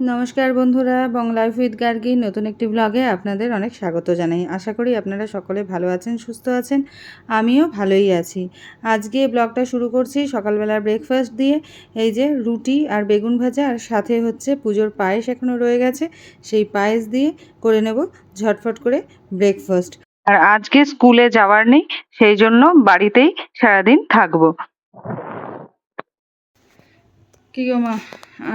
নমস্কার বন্ধুরা, বং life with Gargi নতুন একটি ব্লগে আপনাদের অনেক স্বাগত জানাই। আশা করি আপনারা সকলে ভালো আছেন, সুস্থ আছেন, আমিও ভালোই আছি। আজকে ব্লগটা শুরু করছি সকালবেলার ব্রেকফাস্ট দিয়ে, এই যে রুটি আর বেগুন ভাজা আর সাথে হচ্ছে পুজোর পায়েস এখনও রয়ে গেছে, সেই পায়েস দিয়ে করে নেব ঝটফট করে ব্রেকফাস্ট আর আজকে স্কুলে যাওয়ার নেই, সেই জন্য বাড়িতেই সারাদিন থাকব। কি গো মা,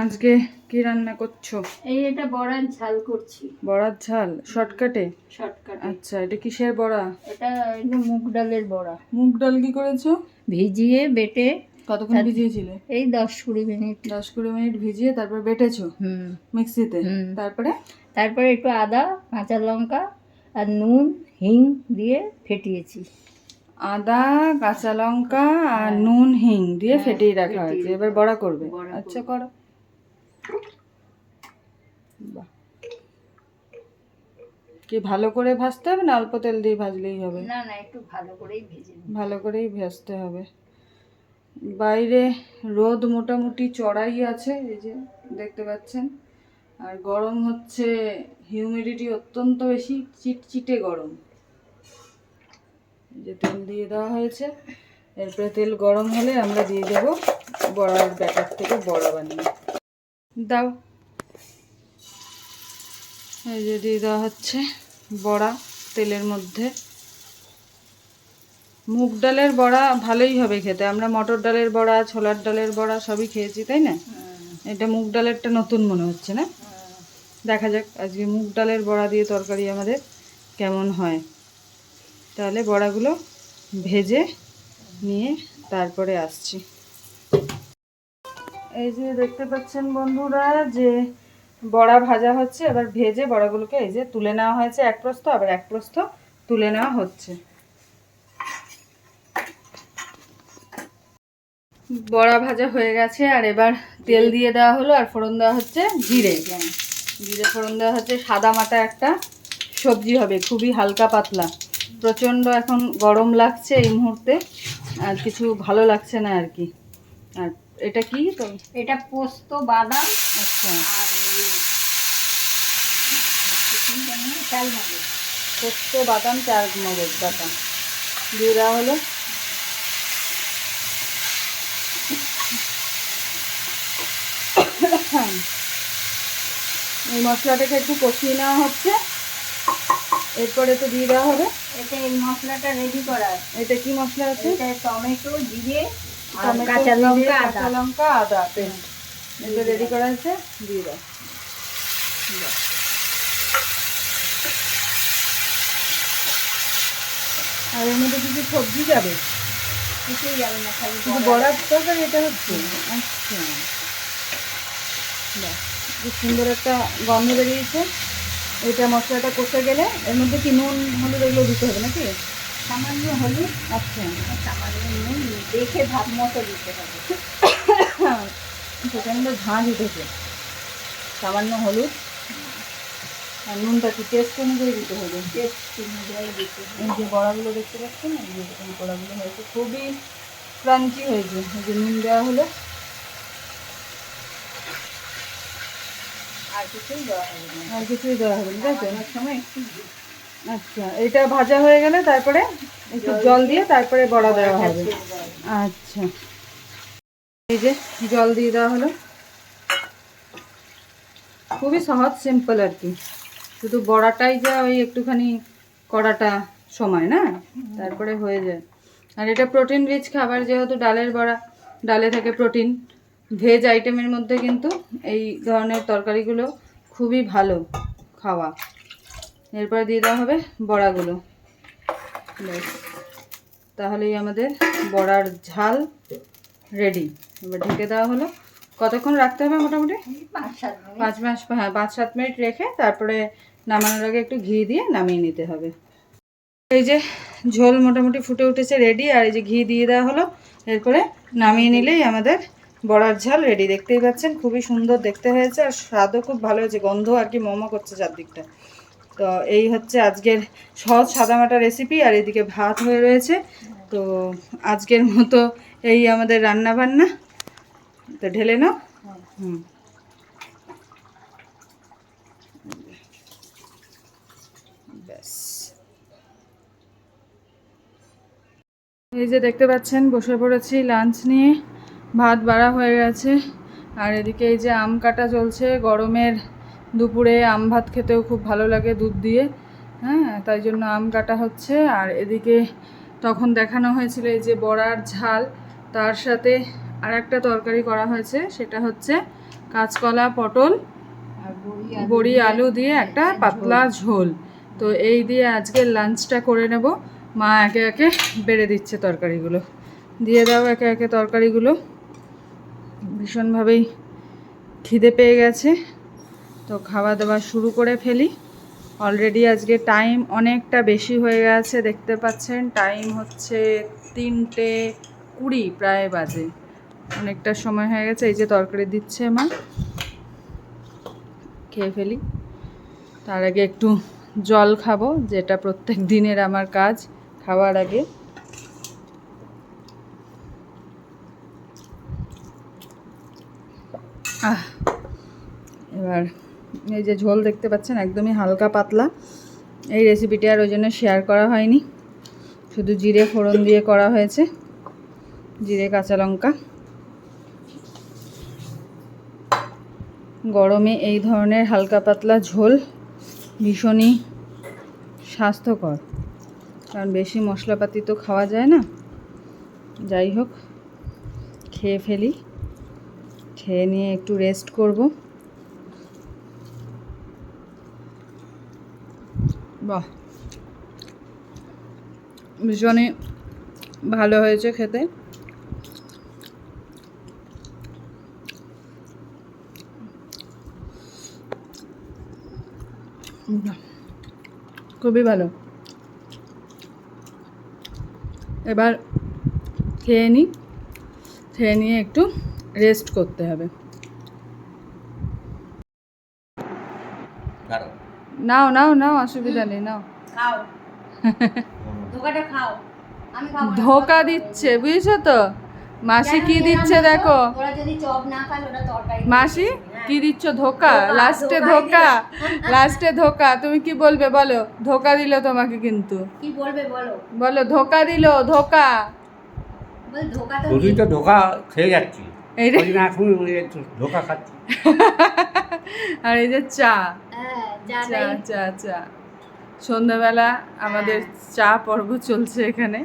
আজকে কি রান্না করছ? এই এটা বড়ার ঝাল করছি। বড়ার ঝাল? শর্টকাটে? শর্টকাট। আচ্ছা এটা কিসের বড়া? এটা মুগ ডালের বড়া। মুগ ডাল কি করেছ? ভিজিয়ে বেটে কতক্ষণ ভিজিয়েছিলে? এই দশ কুড়ি মিনিট। দশ কুড়ি মিনিট ভিজিয়ে তারপর বেটেছো? হুম। মিক্সিতে? তারপরে? তারপরে একটু আদা কাঁচা লঙ্কা আর নুন হিং দিয়ে ফেটিয়েছি। আদা কাঁচা লঙ্কা আর নুন হিং দিয়ে হ্যাঁ, ফেটিয়ে রাখা হয়েছে। এবার বড়া করবে। আচ্ছা করো। বাহ। কি ভালো করে ভাজতে হবে না অল্প তেল দিয়ে ভাজলেই হবে? না না একটু ভালো করেই ভেজে ভালো করেই ভাজতে হবে। বাইরে রোদ মোটামুটি চড়াই আছে এই যে দেখতে পাচ্ছেন। আর গরম হচ্ছে হিউমিডিটি অত্যন্ত বেশি চিটচিটে গরম। যে তেল দিয়ে দেওয়া হয়েছে। এরপরে তেল গরম হলে আমরা দিয়ে দেবো বড়ার ব্যাটার থেকে বড়া বানিয়ে। দাও। এই যে দিয়ে দেওয়া হচ্ছে বড়া তেলের মধ্যে। মুগ ডালের বড়া ভালোই হবে খেতে। আমরা মটর ডালের বড়া ছোলার ডালের বড়া সবই খেয়েছি তাই না? এটা মুগ ডালেরটা নতুন মনে হচ্ছে না? দেখা যাক আজকে মুগ ডালের বড়া দিয়ে তরকারি আমাদের কেমন হয়। তাহলে বড়াগুলো ভেজে নিয়ে তারপরে আসছি। এই যে দেখতে পাচ্ছেন বন্ধুরা যে বড়া ভাজা হচ্ছে, এবার ভেজে বড়াগুলোকে এই যে তুলে নেওয়া হয়েছে, এক প্রস্থ, আবার এক প্রস্থ তুলে নেওয়া হচ্ছে। বড়া ভাজা হয়ে গেছে, আর এবার তেল দিয়ে দেওয়া হলো, আর ফোড়ন দেওয়া হচ্ছে জিরে। জিরে ফোড়ন দেওয়া হচ্ছে, সাদা মাটা একটা সবজি হবে, খুবই হালকা পাতলা। প্রচণ্ড এখন গরম লাগছে এই মুহূর্তে, আর কিছু ভালো লাগছে না আর কি। আর এটা কি? তো এটা পোস্ত বাদাম আচ্ছা। আর চাল মগজ। পোস্ত বাদাম চার মগজ বাদাম। দিয়ে দেওয়া হলো। এই মশলাটাকে একটু কষিয়ে নেওয়া হচ্ছে। এরপরে তো দিয়ে দেওয়া হবে। এটা এই মশলাটা রেডি করা এটা কি মশলা আছে? এটা টমেটো জিরে কাঁচা লঙ্কা কাঁচা লঙ্কা আদা পেস্ট এটা রেডি করা আছে দিয়ে দাও। আর এর মধ্যে কিছু সবজি যাবে? কিছুই যাবে না খালি কিন্তু বড়া। বড়ার তরকারি এটা হচ্ছে? আচ্ছা। বাহ খুব সুন্দর একটা গন্ধ বেরিয়েছে। এটা মশলাটা কষে গেলে এর মধ্যে কি নুন হলুদ এগুলো দিতে হবে নাকি? সামান্য হলুদ। আচ্ছা। সামান্য নুন দেখে ভাব মতো দিতে হবে। প্রচণ্ড ঝাঁঝ উঠেছে। সামান্য হলুদ। আর নুনটা কি টেস্ট অনুযায়ী দিতে হবে। টেস্ট অনুযায়ী দিতে হবে। এই যে বড়াগুলো দেখতে পাচ্ছেন এই যে এই বড়াগুলো হয়েছে খুবই ক্রাঞ্চি হয়েছে। এই যে নুন দেওয়া হলো। আর কিছুই দেওয়া হবে না। আর কিছুই দেওয়া হবে না তাই তো? অনেক সময় একটু আচ্ছা এটা ভাজা হয়ে গেলে তারপরে একটু জল দিয়ে তারপরে বড়া দেওয়া হবে। আচ্ছা। এই যে জল দিয়ে দেওয়া হলো। খুবই সহজ সিম্পল আর কি। শুধু বড়াটাই যা ওই একটুখানি কড়াটা সময়, না? তারপরে হয়ে যায়। আর এটা প্রোটিন রিচ খাবার, যেহেতু ডালের বড়া, ডালে থাকে প্রোটিন ভেজ আইটেমের মধ্যে কিন্তু এই ধরনের তরকারিগুলো খুবই ভালো খাওয়া। এরপরে দিয়ে দেওয়া হবে বড়াগুলো। তাহলেই আমাদের বড়ার ঝাল রেডি এবার ঢেকে দেওয়া হলো। কতক্ষণ রাখতে হবে মোটামুটি? পাঁচ মাস হ্যাঁ পাঁচ, সাত মিনিট রেখে তারপরে নামানোর আগে একটু ঘি দিয়ে নামিয়ে নিতে হবে। এই যে ঝোল মোটামুটি ফুটে উঠেছে রেডি আর এই যে ঘি দিয়ে দেওয়া হলো, এরপরে নামিয়ে নিলেই আমাদের বড়ার ঝাল রেডি দেখতেই পাচ্ছেন, খুবই সুন্দর দেখতে হয়েছে আর স্বাদও খুব ভালো হয়েছে গন্ধ আর কি মোমো করছে চারদিকটা। তো এই হচ্ছে আজকের সহজ সাদামাটা রেসিপি আর এদিকে ভাত হয়ে রয়েছে। তো আজকের মতো এই আমাদের রান্না বান্না তো ঢেলে নাও। হুম। ব্যাস। এই যে দেখতে পাচ্ছেন, বসে পড়েছি লাঞ্চ নিয়ে। ভাত বাড়া হয়ে গেছে। আর এদিকে এই যে আম কাটা চলছে, গরমের দুপুরে আম ভাত খেতেও খুব ভালো লাগে দুধ দিয়ে হ্যাঁ তাই জন্য আম কাটা হচ্ছে। আর এদিকে তখন দেখানো হয়েছিল এই যে বড়ার ঝাল, তার সাথে আর একটা তরকারি করা হয়েছে, সেটা হচ্ছে কাঁচকলা, পটল, বড়ি, আলু দিয়ে একটা পাতলা ঝোল। তো এই দিয়ে আজকে লাঞ্চটা করে নেব। মা একে একে বেড়ে দিচ্ছে তরকারিগুলো। দিয়ে দাও একে একে তরকারিগুলো। ভীষণভাবেই খিদে পেয়ে গেছে। তো খাওয়া দাওয়া শুরু করে ফেলি। অলরেডি আজকে টাইম অনেকটা বেশি হয়ে গেছে, দেখতে পাচ্ছেন। টাইম হচ্ছে তিনটে কুড়ি, প্রায় বাজে। অনেকটা সময় হয়ে গেছে, এই যে তরকারি দিচ্ছে মা। খেয়ে ফেলি। তার আগে একটু জল খাব, যেটা প্রত্যেক দিনের আমার কাজ, খাওয়ার আগে। এবার এই যে ঝোল দেখতে পাচ্ছেন, একদমই হালকা পাতলা। এই রেসিপিটি আর ওই জন্য শেয়ার করা হয়নি। শুধু জিরে ফোড়ন দিয়ে করা হয়েছে। জিরে, কাঁচা লঙ্কা। গরমে এই ধরনের হালকা পাতলা ঝোল ভীষণই স্বাস্থ্যকর। কারণ বেশি মশলাপাতি তো খাওয়া যায় না। যাই হোক, খেয়ে ফেলি। খেয়ে নিয়ে একটু রেস্ট করব। বাহ। ভীষণই ভালো হয়েছে খেতে। খুবই ভালো। এবার খেয়ে নিই খেয়ে নিয়ে একটু রেস্ট করতে হবে কারও নাও নাও নাও অসুবিধা নেই নাও। খাও। ধোকাটা খাও। আমি খাব ধোকা দিচ্ছে বুঝেছ তো? মাসি কি দিচ্ছে দেখো। ওরা যদি চপ না খায় ওটা তরকারি মাসি হ্যাঁ। কি দিচ্ছ ধোকা? লাস্টে ধোকা। লাস্টে ধোকা। তুমি কি বলবে বলো? ধোকা দিল তোমাকে কিন্তু। কি বলবে বলো? বলো ধোকা দিল ধোকা। বল ধোকা তো ধোকা খেয়ে যাচ্ছি। এই ধোকা খাচ্ছি। আর এই যে চা। হ্যাঁ চা চা চা সন্ধ্যাবেলা আমাদের হ্যাঁ। চা পর্ব চলছে এখানে।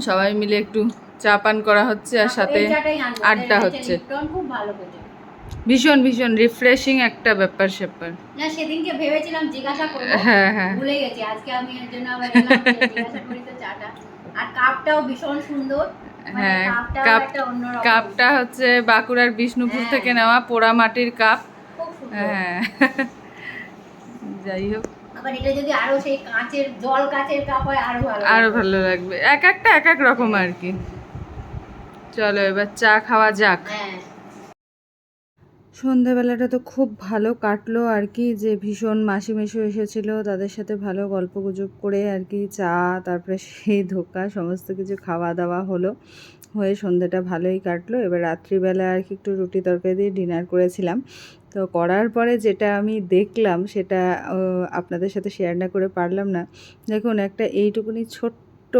সবাই মিলে একটু চা পান করা হচ্ছে আর সাথে চাটাই আনব, আড্ডা হচ্ছে। খুব ভালো ভীষণ ভীষণ রিফ্রেশিং একটা ব্যাপার স্যাপার। না সেদিনকে ভেবেছিলাম জিজ্ঞাসা করব। হ্যাঁ হ্যাঁ। ভুলে গেছি। আজকে আমি এর জন্য আবার জিজ্ঞাসা করি তো চাটা। আর কাপটাও ভীষণ সুন্দর। মানে হ্যাঁ, কাপ- কাপটা হচ্ছে বাঁকুড়ার বিষ্ণুপুর হ্যাঁ। থেকে নেওয়া পোড়া মাটির কাপ। হ্যাঁ। যাই হোক। আবার এটা যদি আরও সেই কাঁচের জল কাঁচের কাপ হয় আরও ভালো আরও লাগবে। ভালো লাগবে। এক একটা এক এক রকম আর কি। চলো এবার চা খাওয়া যাক। হ্যাঁ। সন্ধেবেলাটা তো খুব ভালো কাটলো আর কি যে ভীষণ মাসি মেশো এসেছিল তাদের সাথে ভালো গল্প গুজব করে আর কি চা তারপরে সেই ধোকা সমস্ত কিছু খাওয়া দাওয়া হলো। হয়ে সন্ধ্যাটা ভালোই কাটলো। এবার রাত্রিবেলা আর কি একটু রুটি তরকারি দিয়ে ডিনার করেছিলাম। তো করার পরে যেটা আমি দেখলাম সেটা আপনাদের সাথে শেয়ার না করে পারলাম না। দেখুন, একটা এইটুকুনি ছোট্ট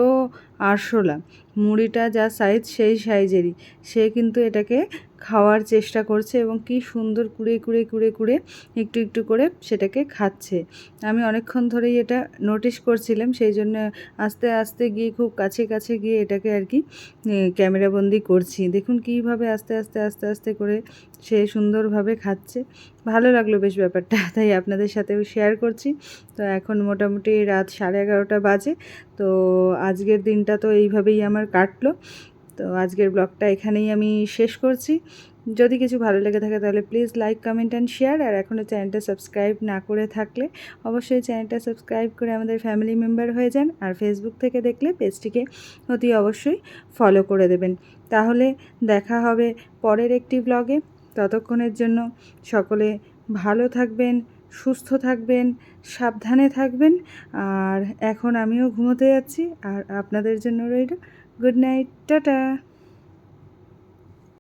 আরশোলা। মুড়িটা যা সাইজ সেই সাইজেরই সে কিন্তু এটাকে খাওয়ার চেষ্টা করছে এবং কি সুন্দর কুড়ে কুড়ে কুড়ে কুড়ে একটু একটু করে সেটাকে খাচ্ছে। আমি অনেকক্ষণ ধরেই এটা নোটিশ করছিলাম, সেই জন্য আস্তে আস্তে গিয়ে খুব কাছে কাছে গিয়ে এটাকে আর কি ক্যামেরাবন্দি করছি। দেখুন কীভাবে আস্তে আস্তে আস্তে আস্তে করে সে সুন্দরভাবে খাচ্ছে। ভালো লাগল বেশ ব্যাপারটা, তাই আপনাদের সাথেও শেয়ার করছি। তো এখন মোটামুটি রাত সাড়ে এগারোটা বাজে। তো আজকের দিনটা তো এইভাবেই আমার কাটলো। তো আজকের ব্লগটা এখানেই আমি শেষ করছি। যদি কিছু ভালো লেগে থাকে তাহলে please like, comment and share. আর এখনও চ্যানেলটা সাবস্ক্রাইব না করে থাকলে অবশ্যই চ্যানেলটা সাবস্ক্রাইব করে আমাদের ফ্যামিলি মেম্বার হয়ে যান। আর ফেসবুক থেকে দেখলে পেজটিকে অতি অবশ্যই ফলো করে দেবেন। তাহলে দেখা হবে পরের একটি ব্লগে। ততক্ষণের জন্য সকলে ভালো থাকবেন। সুস্থ থাকবেন, সাবধানে থাকবেন। আর এখন আমিও ঘুমোতে যাচ্ছি। আর আপনাদের জন্য রইল গুড নাইট, টাটা।